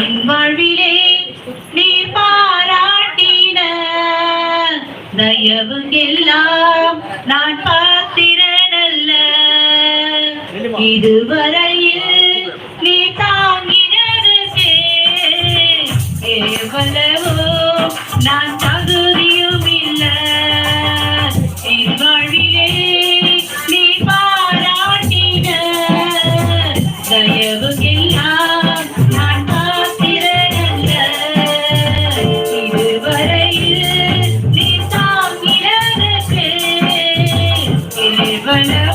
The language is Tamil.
என் வாழ்விலே நீர் பாராட்டின தயவுக்கெல்லாம் நான் பாத்திரனல்ல இதுவரையில் Vanilla.